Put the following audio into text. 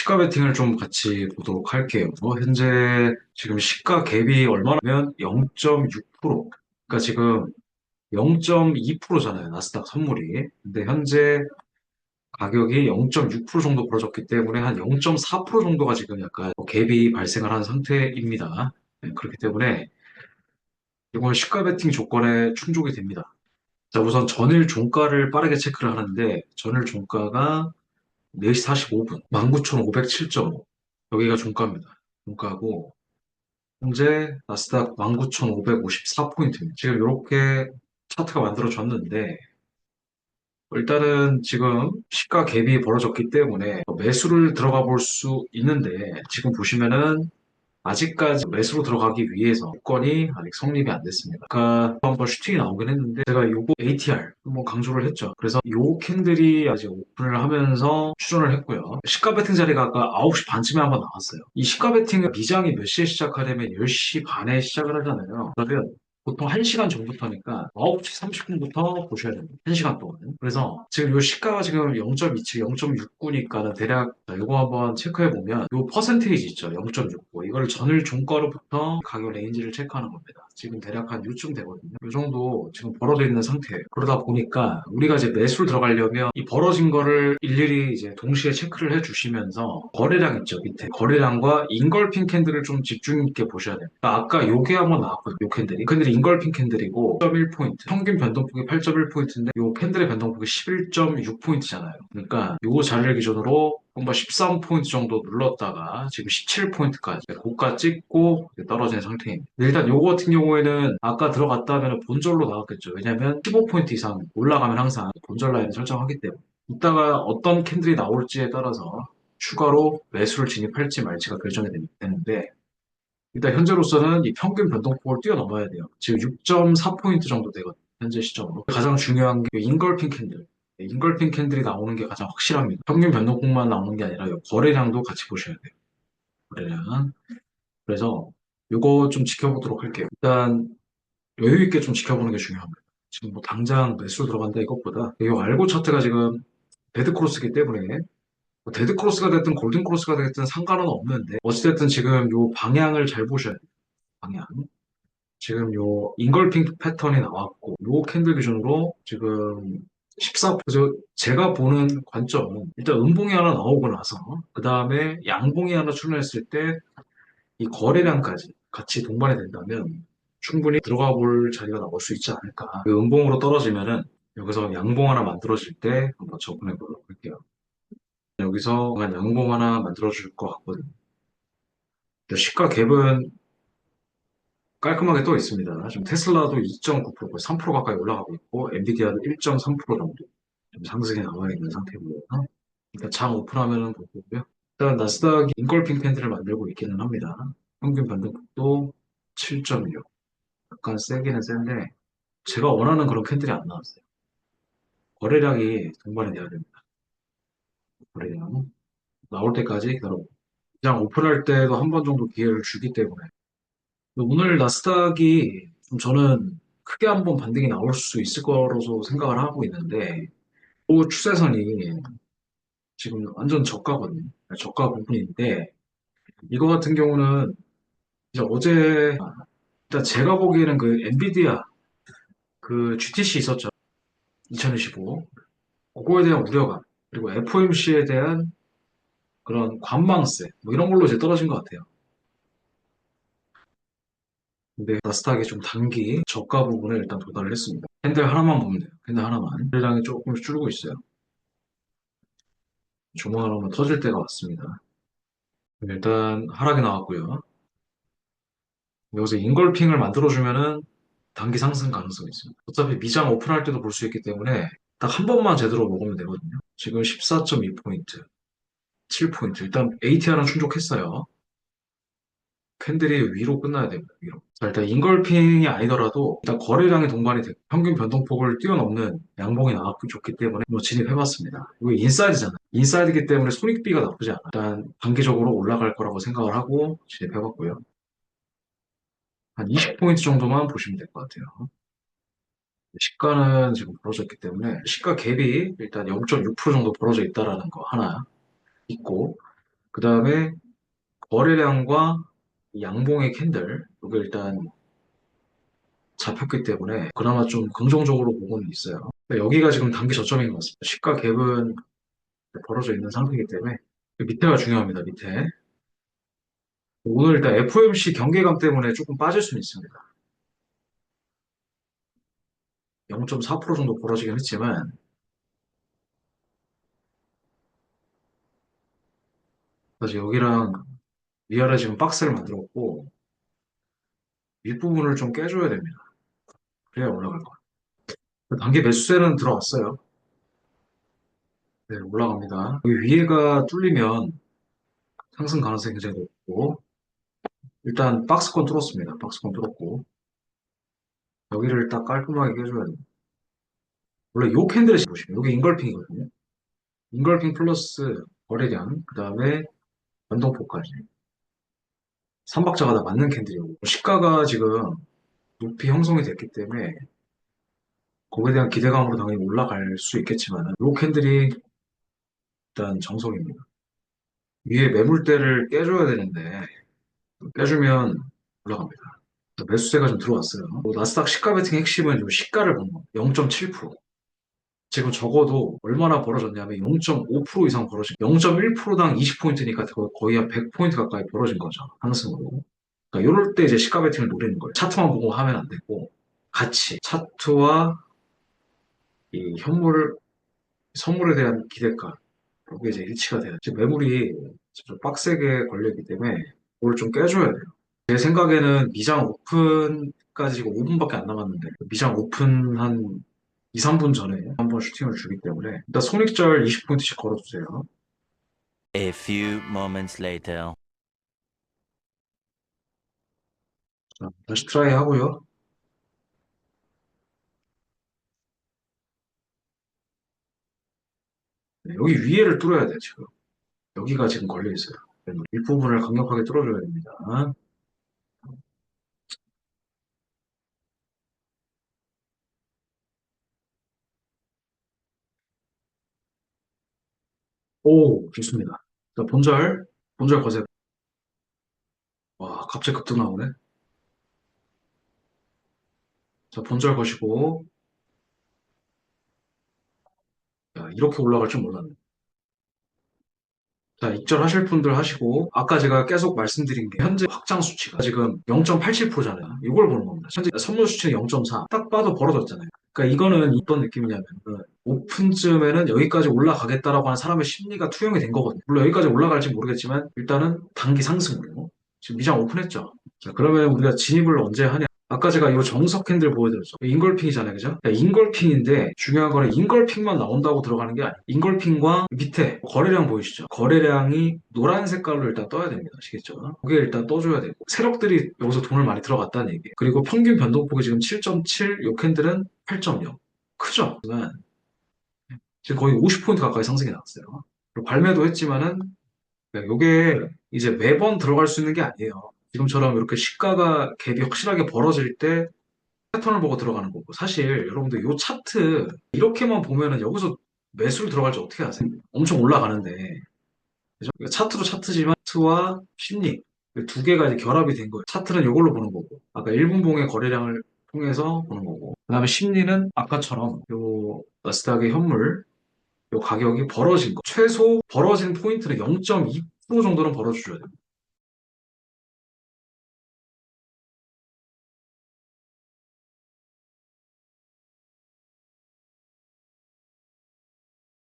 시가 베팅을 좀 같이 보도록 할게요. 어, 현재 지금 시가 갭이 얼마냐면 0.6%. 그러니까 지금 0.2%잖아요. 나스닥 선물이. 근데 현재 가격이 0.6% 정도 벌어졌기 때문에 한 0.4% 정도가 지금 약간 갭이 발생을 한 상태입니다. 네, 그렇기 때문에 이건 시가 베팅 조건에 충족이 됩니다. 자, 우선 전일 종가를 빠르게 체크를 하는데 전일 종가가 4시 45분 19,507.5 여기가 종가입니다. 종가고 현재 나스닥 19,554포인트입니다. 지금 이렇게 차트가 만들어졌는데 일단은 지금 시가 갭이 벌어졌기 때문에 매수를 들어가 볼 수 있는데 지금 보시면은 아직까지 매수로 들어가기 위해서 조건이 아직 성립이 안 됐습니다. 아까 한번 슈팅이 나오긴 했는데 제가 요거 ATR 한번 강조를 했죠. 그래서 요 캔들이 아직 오픈을 하면서 추천을 했고요. 시가 베팅 자리가 아까 9시 반쯤에 한번 나왔어요. 이 시가 베팅은 미장이 몇 시에 시작하려면 10시 반에 시작을 하잖아요. 그러면 보통 1시간 전부터니까 9시 30분부터 보셔야 됩니다. 1시간 동안. 그래서 지금 요 시가가 지금 0.27, 0.69니까는 대략 이거 한번 체크해 보면 요 퍼센테이지 있죠. 0.69. 이거를 전일 종가로부터 가격 레인지를 체크하는 겁니다. 지금 대략 한 요쯤 되거든요. 요 정도 지금 벌어져 있는 상태예요. 그러다 보니까 우리가 이제 매수를 들어가려면 이 벌어진 거를 일일이 이제 동시에 체크를 해 주시면서 거래량 있죠. 밑에 거래량과 인걸핑 캔들을 좀 집중 있게 보셔야 돼요. 그러니까 아까 요게 한번 나왔거든요. 요 캔들이. 캔들이 인걸핑 캔들이고 1.1포인트. 평균 변동폭이 8.1포인트인데 요 캔들의 변동폭이 11.6포인트잖아요. 그러니까 요 자리를 기준으로 한번 13포인트 정도 눌렀다가 지금 17포인트까지 고가 찍고 떨어진 상태입니다. 일단 요거 같은 경우에는 아까 들어갔다 하면 본절로 나왔겠죠. 왜냐면 15포인트 이상 올라가면 항상 본절 라인을 설정하기 때문에 이따가 어떤 캔들이 나올지에 따라서 추가로 매수를 진입할지 말지가 결정이 되는데 일단 현재로서는 이 평균 변동폭을 뛰어넘어야 돼요. 지금 6.4포인트 정도 되거든요. 현재 시점으로. 가장 중요한 게 인걸핑 캔들. 네, 인걸핑 캔들이 나오는 게 가장 확실합니다. 평균 변동폭만 나오는 게 아니라 거래량도 같이 보셔야 돼요. 거래량. 그래서 이거 좀 지켜보도록 할게요. 일단 여유 있게 좀 지켜보는 게 중요합니다. 지금 뭐 당장 매수 들어간다 이것보다 이 알고 차트가 지금 데드 크로스기 때문에 뭐 데드 크로스가 됐든 골든 크로스가 됐든 상관은 없는데 어찌됐든 지금 요 방향을 잘 보셔야 돼요. 방향. 지금 요 인걸핑 패턴이 나왔고 요 캔들 기준으로 지금 14, 그래서 제가 보는 관점은 일단 음봉이 하나 나오고 나서 그 다음에 양봉이 하나 출현했을 때 이 거래량까지 같이 동반이 된다면 충분히 들어가 볼 자리가 나올 수 있지 않을까. 그 음봉으로 떨어지면은 여기서 양봉 하나 만들어질 때 한번 접근해 보도록 할게요. 여기서 한 양봉 하나 만들어 줄 것 같거든요. 시가 갭은 깔끔하게 떠 있습니다. 지금 테슬라도 2.9%, 거의 3% 가까이 올라가고 있고, 엔비디아도 1.3% 정도 좀 상승이 나와 있는 상태고요. 일단 장 오픈하면은 보고요. 일단 나스닥이 인걸핑 캔들을 만들고 있기는 합니다. 평균 변동폭도 7.6. 약간 세기는 센데, 제가 원하는 그런 캔들이 안 나왔어요. 거래량이 동반이 돼야 됩니다. 거래량. 나올 때까지 기다려보고. 장 오픈할 때도 한 번 정도 기회를 주기 때문에. 오늘 나스닥이 좀 저는 크게 한번 반등이 나올 수 있을 거라서 생각을 하고 있는데, 그 추세선이 지금 완전 저가거든요. 저가 부분인데, 이거 같은 경우는 이제 어제, 일단 제가 보기에는 그 엔비디아, 그 GTC 있었죠. 2025. 그거에 대한 우려감, 그리고 FOMC에 대한 그런 관망세, 뭐 이런 걸로 이제 떨어진 것 같아요. 근데 나스닥이 좀 단기 저가 부분에 일단 도달을 했습니다. 캔들 하나만 보면 돼요. 캔들 하나만. 거래량이 조금씩 줄고 있어요. 조만간 한번 터질 때가 왔습니다. 일단 하락이 나왔고요. 여기서 인걸핑을 만들어주면은 단기 상승 가능성이 있습니다. 어차피 미장 오픈할 때도 볼 수 있기 때문에 딱 한 번만 제대로 먹으면 되거든요. 지금 14.2포인트, 7포인트. 일단 ATR은 충족했어요. 캔들이 위로 끝나야 됩니다. 위로. 자, 일단 인걸핑이 아니더라도 일단 거래량이 동반이 되고 평균 변동폭을 뛰어넘는 양봉이 나왔고 좋기 때문에 뭐 진입해봤습니다. 이거 인사이드잖아요. 인사이드이기 때문에 손익비가 나쁘지 않아요. 일단 단기적으로 올라갈 거라고 생각을 하고 진입해봤고요. 한 20포인트 정도만 보시면 될 것 같아요. 시가는 지금 벌어졌기 때문에 시가 갭이 일단 0.6% 정도 벌어져 있다라는 거 하나 있고 그 다음에 거래량과 이 양봉의 캔들, 이게 일단 잡혔기 때문에 그나마 좀 긍정적으로 보고는 있어요. 여기가 지금 단기 저점인 것 같습니다. 시가 갭은 벌어져 있는 상태이기 때문에 밑에가 중요합니다. 밑에. 오늘 일단 FOMC 경계감 때문에 조금 빠질 수는 있습니다. 0.4% 정도 벌어지긴 했지만 사실 여기랑 위아래 지금 박스를 만들었고 윗부분을 좀 깨줘야 됩니다. 그래야 올라갈 거예요. 단기 매수세는 들어왔어요. 네, 올라갑니다. 위에가 뚫리면 상승 가능성이 굉장히 높고 일단 박스권 뚫었습니다. 박스권 뚫었고 여기를 딱 깔끔하게 깨줘야 돼요. 원래 요 캔들을 보시면 여기 인걸핑이거든요. 인걸핑 플러스 거래량 그 다음에 연동포까지 3박자가 다 맞는 캔들이고 시가가 지금 높이 형성이 됐기 때문에 거기에 대한 기대감으로 당연히 올라갈 수 있겠지만 요 캔들이 일단 정석입니다. 위에 매물대를 깨줘야 되는데 깨주면 올라갑니다. 매수세가 좀 들어왔어요. 뭐 나스닥 시가 베팅 핵심은 요 시가를 보는 거 0.7%. 지금 적어도 얼마나 벌어졌냐면 0.5% 이상 벌어진 0.1%당 20포인트니까 거의 한 100포인트 가까이 벌어진 거죠. 상승으로. 그러니까 이럴 때 이제 시가 베팅을 노리는 거예요. 차트만 보고 하면 안 되고 같이 차트와 이 현물 선물에 대한 기대감 여기 이제 일치가 돼요. 지금 매물이 좀 빡세게 걸려있기 때문에 이걸 좀 깨줘야 돼요. 제 생각에는 미장 오픈까지 지금 5분밖에 안 남았는데 미장 오픈 한 2, 3분 전에 한 번 슈팅을 주기 때문에 일단 손익절 20포인트씩 걸어주세요. A few moments later. 자, 다시 트라이 하고요. 네, 여기 위에를 뚫어야 돼요, 지금. 여기가 지금 걸려 있어요. 윗부분을 강력하게 뚫어줘야 됩니다. 오, 좋습니다. 자, 본절, 본절 거세. 와, 갑자기 급등 나오네. 자, 본절 거시고. 야, 이렇게 올라갈 줄 몰랐네. 자, 익절하실 분들 하시고, 아까 제가 계속 말씀드린 게, 현재 확장 수치가 지금 0.87%잖아요. 이걸 보는 겁니다. 현재 선물 수치는 0.4. 딱 봐도 벌어졌잖아요. 그러니까 이거는 어떤 느낌이냐면, 오픈쯤에는 여기까지 올라가겠다라고 하는 사람의 심리가 투영이 된 거거든요. 물론 여기까지 올라갈지 모르겠지만, 일단은 단기 상승으로. 지금 미장 오픈했죠. 자, 그러면 우리가 진입을 언제 하냐? 아까 제가 이 정석 캔들 보여드렸죠. 인걸핑이잖아요. 그죠? 야, 인걸핑인데 중요한 거는 인걸핑만 나온다고 들어가는 게 아니에요. 인걸핑과 밑에 거래량 보이시죠? 거래량이 노란 색깔로 일단 떠야 됩니다. 아시겠죠? 그게 일단 떠줘야 되고 세력들이 여기서 돈을 많이 들어갔다는 얘기예요. 그리고 평균 변동폭이 지금 7.7, 요 캔들은 8.0. 크죠? 지금 거의 50포인트 가까이 상승이 나왔어요. 발매도 했지만은 이게 이제 매번 들어갈 수 있는 게 아니에요. 지금처럼 이렇게 시가가 갭이 확실하게 벌어질 때 패턴을 보고 들어가는 거고 사실 여러분들 이 차트 이렇게만 보면은 여기서 매수를 들어갈지 어떻게 아세요? 엄청 올라가는데? 그러니까 차트도 차트지만 차트와 심리 두 개가 이제 결합이 된 거예요. 차트는 이걸로 보는 거고 아까 1분 봉의 거래량을 통해서 보는 거고 그 다음에 심리는 아까처럼 요 나스닥의 현물 요 가격이 벌어진 거 최소 벌어진 포인트는 0.2% 정도는 벌어줘야 됩니다.